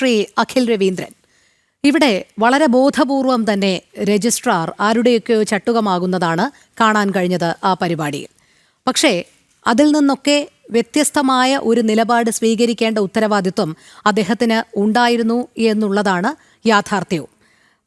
ശ്രീ അഖിൽ രവീന്ദ്രൻ. ഇവിടെ വളരെ ബോധപൂർവം തന്നെ രജിസ്ട്രാർ ആരുടെയൊക്കെയോ ചട്ടുകമാകുന്നതാണ് കാണാൻ കഴിഞ്ഞത് ആ പരിപാടിയിൽ. പക്ഷേ അതിൽ നിന്നൊക്കെ വ്യത്യസ്തമായ ഒരു നിലപാട് സ്വീകരിക്കേണ്ട ഉത്തരവാദിത്വം അദ്ദേഹത്തിന് ഉണ്ടായിരുന്നു എന്നുള്ളതാണ് യാഥാർത്ഥ്യവും.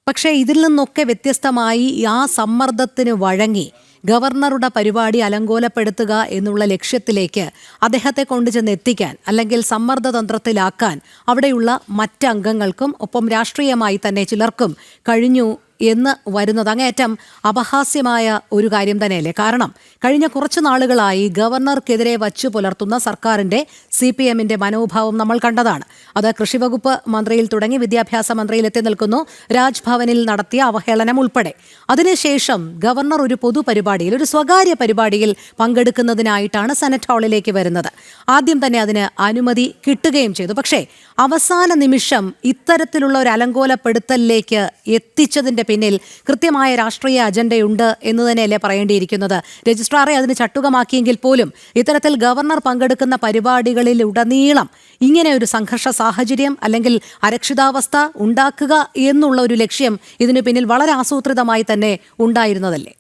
പക്ഷേ ഇതിൽ നിന്നൊക്കെ വ്യത്യസ്തമായി ആ സമ്മർദ്ദത്തിന് വഴങ്ങി ഗവർണറുടെ പരിപാടി അലങ്കോലപ്പെടുത്തുക എന്നുള്ള ലക്ഷ്യത്തിലേക്ക് അദ്ദേഹത്തെ കൊണ്ടുചെന്ന് എത്തിക്കാൻ അല്ലെങ്കിൽ സമ്മർദ്ദതന്ത്രത്തിലാക്കാൻ അവിടെയുള്ള മറ്റംഗങ്ങൾക്കും ഒപ്പം രാഷ്ട്രീയമായി തന്നെ ചിലർക്കും കഴിഞ്ഞു എന്ന് വരുന്നത്. അങ്ങേയറ്റം അപഹാസ്യമായ ഒരു കാര്യം തന്നെയല്ലേ? കാരണം കഴിഞ്ഞ കുറച്ചു നാളുകളായി ഗവർണർക്കെതിരെ വച്ചു പുലർത്തുന്ന സർക്കാരിന്റെ സി പി എമ്മിന്റെ മനോഭാവം നമ്മൾ കണ്ടതാണ്. അത് കൃഷിവകുപ്പ് മന്ത്രിയിൽ തുടങ്ങി വിദ്യാഭ്യാസ മന്ത്രിയിൽ എത്തി നിൽക്കുന്നു. രാജ്ഭവനിൽ നടത്തിയ അവഹേളനം ഉൾപ്പെടെ. അതിനുശേഷം ഗവർണർ ഒരു പൊതുപരിപാടിയിൽ ഒരു സ്വകാര്യ പരിപാടിയിൽ പങ്കെടുക്കുന്നതിനായിട്ടാണ് സെനറ്റ് ഹാളിലേക്ക് വരുന്നത്. ആദ്യം തന്നെ അതിന് അനുമതി കിട്ടുകയും ചെയ്തു. പക്ഷേ അവസാന നിമിഷം ഇത്തരത്തിലുള്ള ഒരു അലങ്കോലപ്പെടുത്തലിലേക്ക് എത്തിച്ചതിന്റെ പിന്നിൽ കൃത്യമായ രാഷ്ട്രീയ അജണ്ടയുണ്ട് എന്ന് തന്നെയല്ലേ പറയേണ്ടിയിരിക്കുന്നത്. രജിസ്ട്രാറെ അതിന് ചട്ടുകമാക്കിയെങ്കിൽ പോലും ഇത്തരത്തിൽ ഗവർണർ പങ്കെടുക്കുന്ന പരിപാടികളിൽ ഉടനീളം ഇങ്ങനെ ഒരു സംഘർഷ സാഹചര്യം അല്ലെങ്കിൽ അരക്ഷിതാവസ്ഥ ഉണ്ടാക്കുക എന്നുള്ള ഒരു ലക്ഷ്യം ഇതിനു പിന്നിൽ വളരെ ആസൂത്രിതമായി തന്നെ ഉണ്ടായിരുന്നതല്ലേ?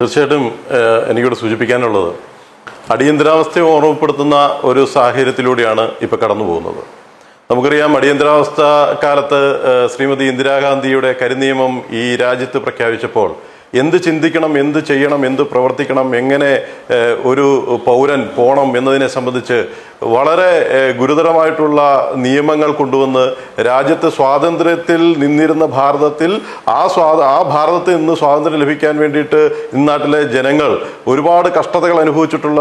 തീർച്ചയായിട്ടും എനിക്കിവിടെ സൂചിപ്പിക്കാനുള്ളത് അടിയന്തരാവസ്ഥയെ ഓർമ്മപ്പെടുത്തുന്ന ഒരു സാഹചര്യത്തിലൂടെയാണ് ഇപ്പോൾ കടന്നു പോകുന്നത്. നമുക്കറിയാം അടിയന്തരാവസ്ഥ കാലത്ത് ശ്രീമതി ഇന്ദിരാഗാന്ധിയുടെ കരിനിയമം ഈ രാജ്യത്ത് പ്രഖ്യാപിച്ചപ്പോൾ എന്ത് ചിന്തിക്കണം എന്ത് ചെയ്യണം എന്ത് പ്രവർത്തിക്കണം എങ്ങനെ ഒരു പൗരൻ പോണം എന്നതിനെ സംബന്ധിച്ച് വളരെ ഗുരുതരമായിട്ടുള്ള നിയമങ്ങൾ കൊണ്ടുവന്ന് രാജ്യത്ത് സ്വാതന്ത്ര്യത്തിൽ നിന്നിരുന്ന ഭാരതത്തിൽ ആ സ്വാ ആ ഭാരതത്തിൽ നിന്ന് സ്വാതന്ത്ര്യം ലഭിക്കാൻ വേണ്ടിയിട്ട് ഇന്നാട്ടിലെ ജനങ്ങൾ ഒരുപാട് കഷ്ടതകൾ അനുഭവിച്ചിട്ടുള്ള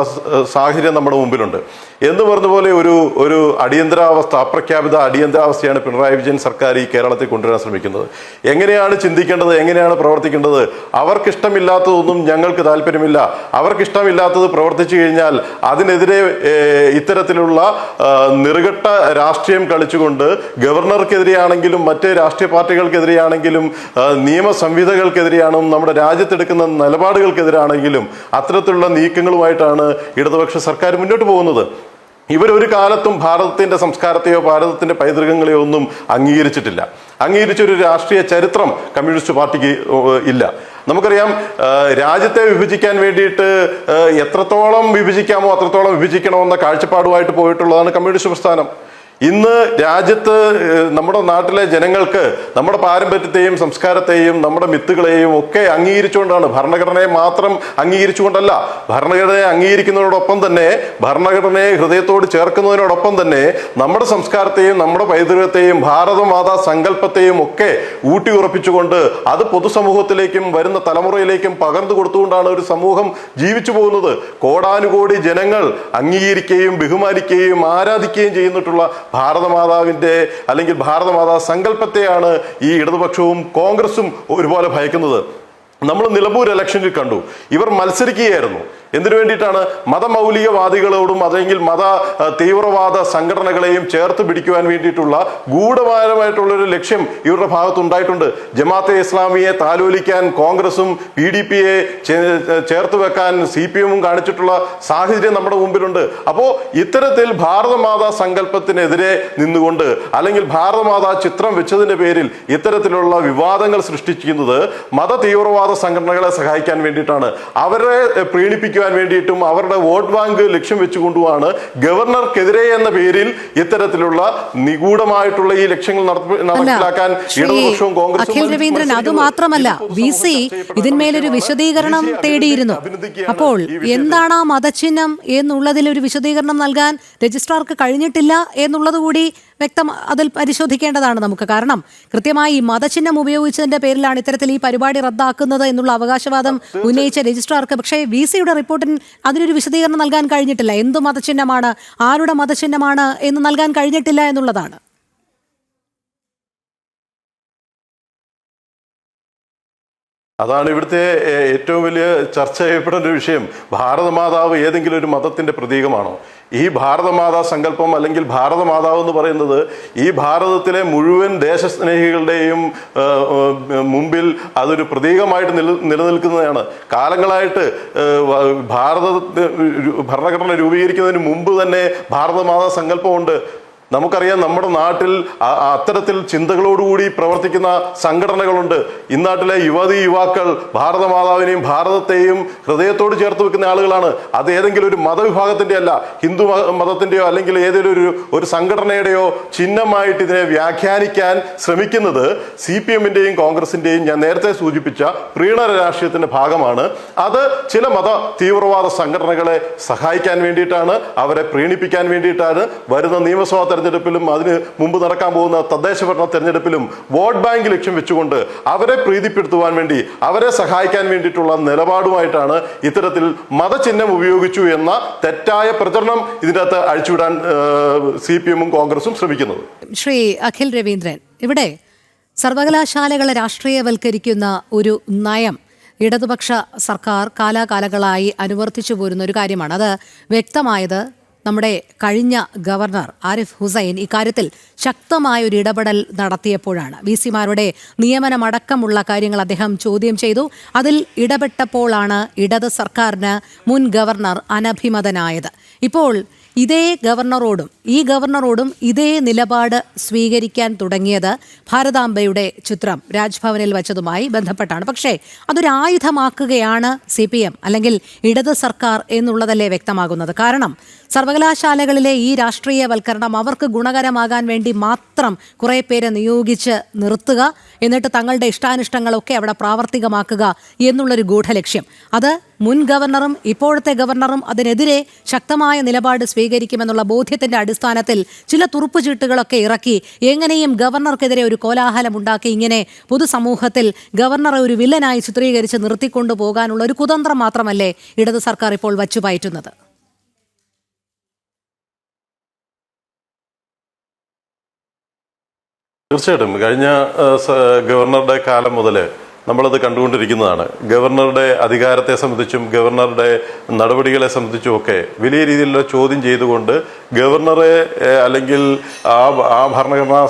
സാഹചര്യം നമ്മുടെ മുമ്പിലുണ്ട്. എന്ന് പറഞ്ഞ പോലെ ഒരു ഒരു അടിയന്തരാവസ്ഥ അപ്രഖ്യാപിത അടിയന്തരാവസ്ഥയാണ് പിണറായി വിജയൻ സർക്കാർ ഈ കേരളത്തിൽ കൊണ്ടുവരാൻ ശ്രമിക്കുന്നത്. എങ്ങനെയാണ് ചിന്തിക്കേണ്ടത്? എങ്ങനെയാണ് പ്രവർത്തിക്കേണ്ടത്? അവർക്കിഷ്ടമില്ലാത്തതൊന്നും ഞങ്ങൾക്ക് താല്പര്യമില്ല. അവർക്കിഷ്ടമില്ലാത്തത് പ്രവർത്തിച്ചു കഴിഞ്ഞാൽ അതിനെതിരെ ഇത്തരത്തിലുള്ള നിറുകെട്ട രാഷ്ട്രീയം കളിച്ചുകൊണ്ട് ഗവർണർക്കെതിരെയാണെങ്കിലും മറ്റ് രാഷ്ട്രീയ പാർട്ടികൾക്കെതിരെയാണെങ്കിലും നിയമ സംഹിതകൾക്കെതിരെയാണ് നമ്മുടെ രാജ്യത്തെടുക്കുന്ന നിലപാടുകൾക്കെതിരാണെങ്കിലും അത്തരത്തിലുള്ള നീക്കങ്ങളുമായിട്ടാണ് ഇടതുപക്ഷ സർക്കാർ മുന്നോട്ട് പോകുന്നത്. ഇവരൊരു കാലത്തും ഭാരതത്തിന്റെ സംസ്കാരത്തെയോ ഭാരതത്തിന്റെ പൈതൃകങ്ങളെയോ ഒന്നും അംഗീകരിച്ചിട്ടില്ല. അംഗീകരിച്ചൊരു രാഷ്ട്രീയ ചരിത്രം കമ്മ്യൂണിസ്റ്റ് പാർട്ടിക്ക് ഇല്ല. നമുക്കറിയാം രാജ്യത്തെ വിഭജിക്കാൻ വേണ്ടിയിട്ട് എത്രത്തോളം വിഭജിക്കാമോ അത്രത്തോളം വിഭജിക്കണമെന്ന കാഴ്ചപ്പാടുമായിട്ട് പോയിട്ടുള്ളതാണ് കമ്മ്യൂണിസ്റ്റ് പ്രസ്ഥാനം. ഇന്ന് രാജ്യത്ത് നമ്മുടെ നാട്ടിലെ ജനങ്ങൾക്ക് നമ്മുടെ പാരമ്പര്യത്തെയും സംസ്കാരത്തെയും നമ്മുടെ മിത്തുകളെയും ഒക്കെ അംഗീകരിച്ചുകൊണ്ടാണ്. ഭരണഘടനയെ മാത്രം അംഗീകരിച്ചുകൊണ്ടല്ല ഭരണഘടനയെ അംഗീകരിക്കുന്നതിനോടൊപ്പം തന്നെ ഭരണഘടനയെ ഹൃദയത്തോട് ചേർക്കുന്നതിനോടൊപ്പം തന്നെ നമ്മുടെ സംസ്കാരത്തെയും നമ്മുടെ പൈതൃകത്തെയും ഭാരതമാതാ സങ്കല്പത്തെയും ഒക്കെ ഊട്ടി ഉറപ്പിച്ചുകൊണ്ട് അത് പൊതുസമൂഹത്തിലേക്കും വരുന്ന തലമുറയിലേക്കും പകർന്നു കൊടുത്തുകൊണ്ടാണ് ഒരു സമൂഹം ജീവിച്ചു പോകുന്നത്. കോടാനുകോടി ജനങ്ങൾ അംഗീകരിക്കുകയും ബഹുമാനിക്കുകയും ആരാധിക്കുകയും ചെയ്യുന്നിട്ടുള്ള ഭാരതമാതാവിന്റെ അല്ലെങ്കിൽ ഭാരതമാതാ സങ്കല്പത്തെയാണ് ഈ ഇടതുപക്ഷവും കോൺഗ്രസും ഒരുപോലെ ഭയക്കുന്നത്. നമ്മൾ നിലമ്പൂർ ഇലക്ഷനിൽ കണ്ടു. ഇവർ മത്സരിക്കുകയായിരുന്നു. എന്തിനു വേണ്ടിയിട്ടാണ് മതമൗലികവാദികളോടും അതെങ്കിൽ മത തീവ്രവാദ സംഘടനകളെയും ചേർത്ത് പിടിക്കുവാൻ വേണ്ടിയിട്ടുള്ള ഗൂഢപരമായിട്ടുള്ള ഒരു ലക്ഷ്യം ഇവരുടെ ഭാഗത്തുണ്ടായിട്ടുണ്ട്. ജമാഅത്തെ ഇസ്ലാമിയെ താലോലിക്കാൻ കോൺഗ്രസും പി ഡി പിയെ ചേർത്ത് വെക്കാൻ സി പി എമ്മും കാണിച്ചിട്ടുള്ള സാഹചര്യം നമ്മുടെ മുമ്പിലുണ്ട്. അപ്പോൾ ഇത്തരത്തിൽ ഭാരതമാതാ സങ്കല്പത്തിനെതിരെ നിന്നുകൊണ്ട് അല്ലെങ്കിൽ ഭാരതമാതാ ചിത്രം വെച്ചതിന്റെ പേരിൽ ഇത്തരത്തിലുള്ള വിവാദങ്ങൾ സൃഷ്ടിക്കുന്നത് മത തീവ്രവാദ സംഘടനകളെ സഹായിക്കാൻ വേണ്ടിയിട്ടാണ്. അവരെ എഹ്, പ്രീണിപ്പിക്കുവാൻ വേണ്ടിയിട്ടും അവരുടെ വോട്ട് ബാങ്ക് ലക്ഷ്യം വെച്ചുകൊണ്ടുമാണ് ഗവർണർക്കെതിരെ എന്ന പേരിൽ ഇത്തരത്തിലുള്ള നിഗൂഢമായിട്ടുള്ള ഈ ലക്ഷ്യങ്ങൾ നടപ്പിലാക്കാൻ ഇടതുപക്ഷവും കോൺഗ്രസും രവീന്ദ്രൻ അത് മാത്രമല്ല വി സി ഇതിന്മേലൊരു വിശദീകരണം തേടിയിരുന്നു. അപ്പോൾ എന്താണ് ആ മതചിഹ്നം എന്നുള്ളതിൽ ഒരു വിശദീകരണം നൽകാൻ രജിസ്ട്രാർക്ക് കഴിഞ്ഞിട്ടില്ല എന്നുള്ളത് കൂടി വ്യക്തം അതിൽ പരിശോധിക്കേണ്ടതാണ് നമുക്ക്. കാരണം കൃത്യമായി ഈ മതചിഹ്നം ഉപയോഗിച്ചതിന്റെ പേരിലാണ് ഇത്തരത്തിൽ ഈ പരിപാടി റദ്ദാക്കുന്നത് എന്നുള്ള അവകാശവാദം ഉന്നയിച്ച രജിസ്ട്രാർക്ക്. പക്ഷേ വി സിയുടെ റിപ്പോർട്ടിന് അതിനൊരു വിശദീകരണം നൽകാൻ കഴിഞ്ഞിട്ടില്ല. എന്ത് മതചിഹ്നമാണ്? ആരുടെ മതചിഹ്നമാണ് എന്ന് നൽകാൻ കഴിഞ്ഞിട്ടില്ല എന്നുള്ളതാണ്. അതാണ് ഇവിടുത്തെ ഏറ്റവും വലിയ ചർച്ച ചെയ്യപ്പെടുന്ന ഒരു വിഷയം. ഭാരതമാതാവ് ഏതെങ്കിലും ഒരു മതത്തിന്റെ പ്രതീകമാണോ? ഈ ഭാരതമാതാ സങ്കല്പം അല്ലെങ്കിൽ ഭാരതമാതാവ് എന്ന് പറയുന്നത് ഈ ഭാരതത്തിലെ മുഴുവൻ ദേശസ്നേഹികളുടെയും മുമ്പിൽ അതൊരു പ്രതീകമായിട്ട് നില നിലനിൽക്കുന്നതാണ്. കാലങ്ങളായിട്ട് ഭാരത ഭരണഘടന രൂപീകരിക്കുന്നതിന് മുമ്പ് തന്നെ ഭാരതമാതാ സങ്കല്പമുണ്ട്. നമുക്കറിയാം നമ്മുടെ നാട്ടിൽ അത്തരത്തിൽ ചിന്തകളോടുകൂടി പ്രവർത്തിക്കുന്ന സംഘടനകളുണ്ട്. ഇന്നാട്ടിലെ യുവതി യുവാക്കൾ ഭാരതമാതാവിനെയും ഭാരതത്തെയും ഹൃദയത്തോട് ചേർത്ത് വെക്കുന്ന ആളുകളാണ്. അത് ഏതെങ്കിലും ഒരു മതവിഭാഗത്തിന്റെ അല്ല ഹിന്ദു മതത്തിന്റെയോ അല്ലെങ്കിൽ ഏതെങ്കിലും ഒരു ഒരു സംഘടനയുടെയോ ചിഹ്നമായിട്ട് ഇതിനെ വ്യാഖ്യാനിക്കാൻ ശ്രമിക്കുന്നത് സി പി എമ്മിന്റെയും കോൺഗ്രസിന്റെയും ഞാൻ നേരത്തെ സൂചിപ്പിച്ച പ്രീണന രാഷ്ട്രീയത്തിന്റെ ഭാഗമാണ്. അത് ചില മത തീവ്രവാദ സംഘടനകളെ സഹായിക്കാൻ വേണ്ടിയിട്ടാണ് അവരെ പ്രീണിപ്പിക്കാൻ വേണ്ടിയിട്ടാണ് വരുന്ന നിയമസഭാ തെരഞ്ഞെടുപ്പിലും അതിന് മുമ്പ് നടക്കാൻ പോകുന്ന തദ്ദേശ ഭരണ തെരഞ്ഞെടുപ്പിലും വോട്ട് ബാങ്ക് ലക്ഷ്യം വെച്ചുകൊണ്ട് അവരെ പ്രീതിപ്പെടുത്തുവാൻ വേണ്ടി അവരെ സഹായിക്കാൻ വേണ്ടിയിട്ടുള്ള നിലപാടുമായിട്ടാണ് ഇത്തരത്തിൽ മതചിഹ്നം ഉപയോഗിച്ചു എന്ന തെറ്റായ പ്രചരണം ഇതിന്റെ അകത്ത് അഴിച്ചുവിടാൻ സി പി എമ്മും കോൺഗ്രസും ശ്രമിക്കുന്നത്. ശ്രീ അഖിൽ രവീന്ദ്രൻ ഇവിടെ സർവകലാശാലകളെ രാഷ്ട്രീയവൽക്കരിക്കുന്ന ഒരു നയം ഇടതുപക്ഷ സർക്കാർ കാലാകാലങ്ങളായി അനുവർത്തിച്ചു പോരുന്ന ഒരു കാര്യമാണ്. അത് വ്യക്തമായത് നമ്മുടെ കഴിഞ്ഞ ഗവർണർ ആരിഫ് ഹുസൈൻ ഇക്കാര്യത്തിൽ ശക്തമായ ഒരു ഇടപെടൽ നടത്തിയപ്പോഴാണ്. വി സിമാരുടെ നിയമനമടക്കമുള്ള കാര്യങ്ങൾ അദ്ദേഹം ചോദ്യം ചെയ്തു. അതിൽ ഇടപെട്ടപ്പോഴാണ് ഇടത് സർക്കാരിന് മുൻ ഗവർണർ അനഭിമതനായത്. ഇപ്പോൾ ഇതേ ഗവർണറോടും ഈ ഗവർണറോടും ഇതേ നിലപാട് സ്വീകരിക്കാൻ തുടങ്ങിയത് ഭാരതാംബയുടെ ചിത്രം രാജ്ഭവനിൽ വച്ചതുമായി ബന്ധപ്പെട്ടാണ്. പക്ഷേ അതൊരു ആയുധമാക്കുകയാണ് സി പി എം അല്ലെങ്കിൽ ഇടത് സർക്കാർ എന്നുള്ളതല്ലേ വ്യക്തമാകുന്നത്? കാരണം സർവകലാശാലകളിലെ ഈ രാഷ്ട്രീയവൽക്കരണം അവർക്ക് ഗുണകരമാകാൻ വേണ്ടി മാത്രം കുറേ പേരെ നിയോഗിച്ച് നിർത്തുക എന്നിട്ട് തങ്ങളുടെ ഇഷ്ടാനിഷ്ടങ്ങളൊക്കെ അവിടെ പ്രാവർത്തികമാക്കുക എന്നുള്ളൊരു ഗൂഢലക്ഷ്യം. അത് മുൻ ഗവർണറും ഇപ്പോഴത്തെ ഗവർണറും അതിനെതിരെ ശക്തമായ നിലപാട് സ്വീകരിക്കുമെന്നുള്ള ബോധ്യത്തിന്റെ അടിസ്ഥാനത്തിൽ ചില തുറുപ്പുചീട്ടുകളൊക്കെ ഇറക്കി എങ്ങനെയും ഗവർണർക്കെതിരെ ഒരു കോലാഹലം ഉണ്ടാക്കി ഇങ്ങനെ പൊതുസമൂഹത്തിൽ ഗവർണറെ ഒരു വില്ലനായി ചിത്രീകരിച്ച് നിർത്തിക്കൊണ്ടു പോകാനുള്ള ഒരു കുതന്ത്രം മാത്രമല്ലേ ഇടത് സർക്കാർ ഇപ്പോൾ വച്ചുപയറ്റുന്നത്. തീർച്ചയായിട്ടും. കഴിഞ്ഞ ഗവർണറുടെ കാലം മുതൽ നമ്മളത് കണ്ടുകൊണ്ടിരിക്കുന്നതാണ്. ഗവർണറുടെ അധികാരത്തെ സംബന്ധിച്ചും ഗവർണറുടെ നടപടികളെ സംബന്ധിച്ചും ഒക്കെ വലിയ രീതിയിലുള്ള ചോദ്യം ചെയ്തുകൊണ്ട് ഗവർണറെ അല്ലെങ്കിൽ ആ ആ ഭരണഘടനാ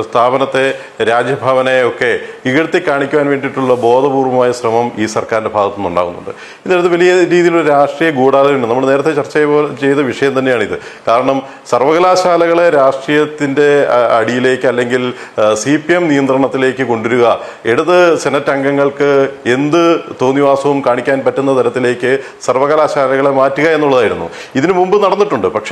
സ്ഥാപനത്തെ രാജ്യഭവനെ ഒക്കെ ഇകഴ്ത്തി കാണിക്കുവാൻ വേണ്ടിയിട്ടുള്ള ബോധപൂർവമായ ശ്രമം ഈ സർക്കാരിന്റെ ഭാഗത്തു നിന്നുണ്ടാകുന്നുണ്ട് ഇതിനകത്ത് വലിയ രീതിയിലുള്ള രാഷ്ട്രീയ ഗൂഢാലോചന നമ്മൾ നേരത്തെ ചർച്ച ചെയ്ത- വിഷയം തന്നെയാണിത്. കാരണം സർവകലാശാലകളെ രാഷ്ട്രീയത്തിന്റെ അടിയിലേക്ക് അല്ലെങ്കിൽ സി പി എം നിയന്ത്രണത്തിലേക്ക് കൊണ്ടുവരിക ഇടത് സെനറ്റ് അംഗങ്ങൾക്ക് എന്ത് തോന്നിവാസവും കാണിക്കാൻ പറ്റുന്ന തരത്തിലേക്ക് സർവകലാശാലകളെ മാറ്റുക എന്നുള്ളതായിരുന്നു. ഇതിനു മുമ്പ് നടന്നിട്ടുണ്ട്. പക്ഷേ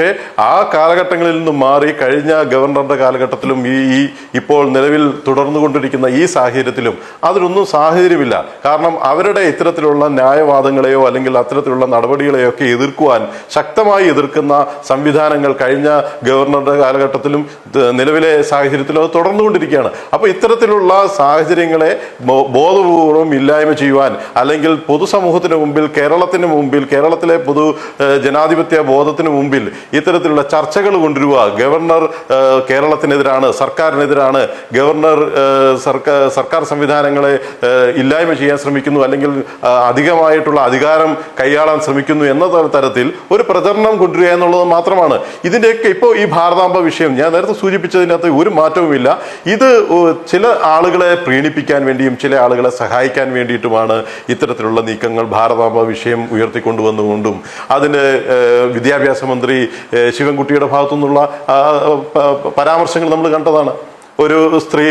ആ കാലഘട്ടങ്ങളിൽ നിന്നും മാറി കഴിഞ്ഞ ഗവർണറുടെ കാലഘട്ടത്തിലും ഈ ഈ ഇപ്പോൾ നിലവിൽ തുടർന്നുകൊണ്ടിരിക്കുന്ന ഈ സാഹചര്യത്തിലും അതിനൊന്നും സാഹചര്യമില്ല. കാരണം അവരുടെ ഇത്തരത്തിലുള്ള ന്യായവാദങ്ങളെയോ അല്ലെങ്കിൽ അത്തരത്തിലുള്ള നടപടികളെയോ ഒക്കെ എതിർക്കുവാൻ ശക്തമായി എതിർക്കുന്ന സംവിധാനങ്ങൾ കഴിഞ്ഞ ഗവർണറുടെ കാലഘട്ടത്തിലും നിലവിലെ സാഹചര്യത്തിലും അത് തുടർന്നുകൊണ്ടിരിക്കുകയാണ്. അപ്പോൾ ഇത്തരത്തിലുള്ള സാഹചര്യങ്ങളെ ബോധപൂർവം ഇല്ലായ്മ ചെയ്യുവാൻ അല്ലെങ്കിൽ പൊതുസമൂഹത്തിന് മുമ്പിൽ കേരളത്തിന് മുമ്പിൽ കേരളത്തിലെ പൊതു ജനാധിപത്യ ബോധത്തിന് മുമ്പിൽ ഇത്തരത്തിലുള്ള ചർച്ചകൾ കൊണ്ടുവരിക. ഗവർണർ കേരളത്തിനെതിരാണ് സർക്കാരിനെതിരാണ്. ഗവർണർ സർക്കാർ സർക്കാർ സംവിധാനങ്ങളെ ഇല്ലായ്മ ചെയ്യാൻ ശ്രമിക്കുന്നു അല്ലെങ്കിൽ അധികമായിട്ടുള്ള അധികാരം കൈയാളാൻ ശ്രമിക്കുന്നു എന്ന തരത്തിൽ ഒരു പ്രചരണം കൊണ്ടുവരിക എന്നുള്ളത് മാത്രമാണ്. ഇതിന്റെയൊക്കെ ഇപ്പോൾ ഈ ഭാരതാംബ വിഷയം ഞാൻ നേരത്തെ സൂചിപ്പിച്ചതിനകത്ത് ഒരു മാറ്റവുമില്ല. ഇത് ചില ആളുകളെ പ്രീണിപ്പിക്കാൻ വേണ്ടിയും ചില ആളുകളെ സഹായിക്കാൻ വേണ്ടിയിട്ടുമാണ് ഇത്തരത്തിലുള്ള നീക്കങ്ങൾ ഭാരതാംബ വിഷയം ഉയർത്തിക്കൊണ്ടുവന്നുകൊണ്ടും. അതിന് വിദ്യാഭ്യാസ മന്ത്രി ശിവൻകുട്ടിയുടെ ഭാഗത്തു നിന്നുള്ള പരാമർശങ്ങൾ നമ്മൾ കണ്ടതാണ്. ഒരു സ്ത്രീ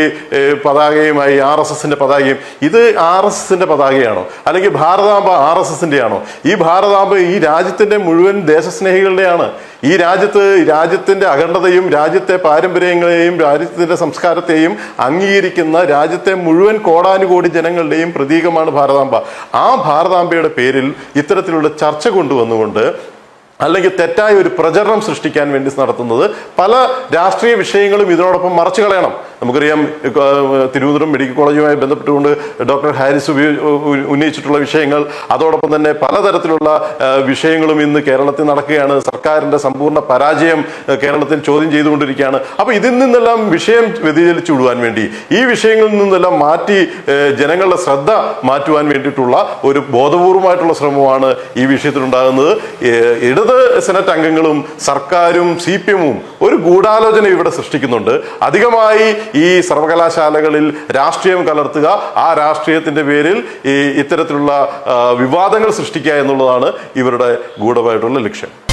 പതാകയുമായി ആർ എസ് എസിന്റെ പതാകയും ഇത് ആർ എസ് എസിന്റെ പതാകയാണോ? അല്ലെങ്കിൽ ഭാരതാംബ ആർ എസ് എസിന്റെ ആണോ ഈ ഭാരതാംബ ഈ രാജ്യത്തിന്റെ മുഴുവൻ ദേശസ്നേഹികളുടെയാണ്. ഈ രാജ്യത്ത് രാജ്യത്തിന്റെ അഖണ്ഡതയും രാജ്യത്തെ പാരമ്പര്യങ്ങളെയും രാജ്യത്തിന്റെ സംസ്കാരത്തെയും അംഗീകരിക്കുന്ന രാജ്യത്തെ മുഴുവൻ കോടാനുകോടി ജനങ്ങളുടെയും പ്രതീകമാണ് ഭാരതാംബ. ആ ഭാരതാംബയുടെ പേരിൽ ഇത്തരത്തിലുള്ള ചർച്ച കൊണ്ടുവന്നുകൊണ്ട് അല്ലെങ്കിൽ തെറ്റായ ഒരു പ്രചരണം സൃഷ്ടിക്കാൻ വേണ്ടി നടത്തുന്നത് പല രാഷ്ട്രീയ വിഷയങ്ങളും ഇതിനോടൊപ്പം മറച്ചു കളയണം. നമുക്കറിയാം തിരുവനന്തപുരം മെഡിക്കൽ കോളേജുമായി ബന്ധപ്പെട്ടുകൊണ്ട് ഡോക്ടർ ഹാരിസ് ഉന്നയിച്ചിട്ടുള്ള വിഷയങ്ങൾ അതോടൊപ്പം തന്നെ പലതരത്തിലുള്ള വിഷയങ്ങളും ഇന്ന് കേരളത്തിൽ നടക്കുകയാണ്. സർക്കാരിന്റെ സമ്പൂർണ പരാജയം കേരളത്തിൽ ചോദ്യം ചെയ്തുകൊണ്ടിരിക്കുകയാണ്. അപ്പോൾ ഇതിൽ നിന്നെല്ലാം വിഷയം വ്യതിചലിച്ചു വിടുവാൻ വേണ്ടി ഈ വിഷയങ്ങളിൽ നിന്നെല്ലാം മാറ്റി ജനങ്ങളുടെ ശ്രദ്ധ മാറ്റുവാൻ വേണ്ടിയിട്ടുള്ള ഒരു ബോധപൂർവമായിട്ടുള്ള ശ്രമമാണ് ഈ വിഷയത്തിലുണ്ടാകുന്നത്. ഇടത് സെനറ്റ് അംഗങ്ങളും സർക്കാരും സി പി എമ്മും ഒരു ഗൂഢാലോചന ഇവിടെ സൃഷ്ടിക്കുന്നുണ്ട്. അധികമായി ഈ സർവകലാശാലകളിൽ രാഷ്ട്രീയം കലർത്തുക ആ രാഷ്ട്രീയത്തിന്റെ പേരിൽ ഈ ഇത്തരത്തിലുള്ള വിവാദങ്ങൾ സൃഷ്ടിക്കുക എന്നുള്ളതാണ് ഇവരുടെ ഗൂഢമായിട്ടുള്ള ലക്ഷ്യം.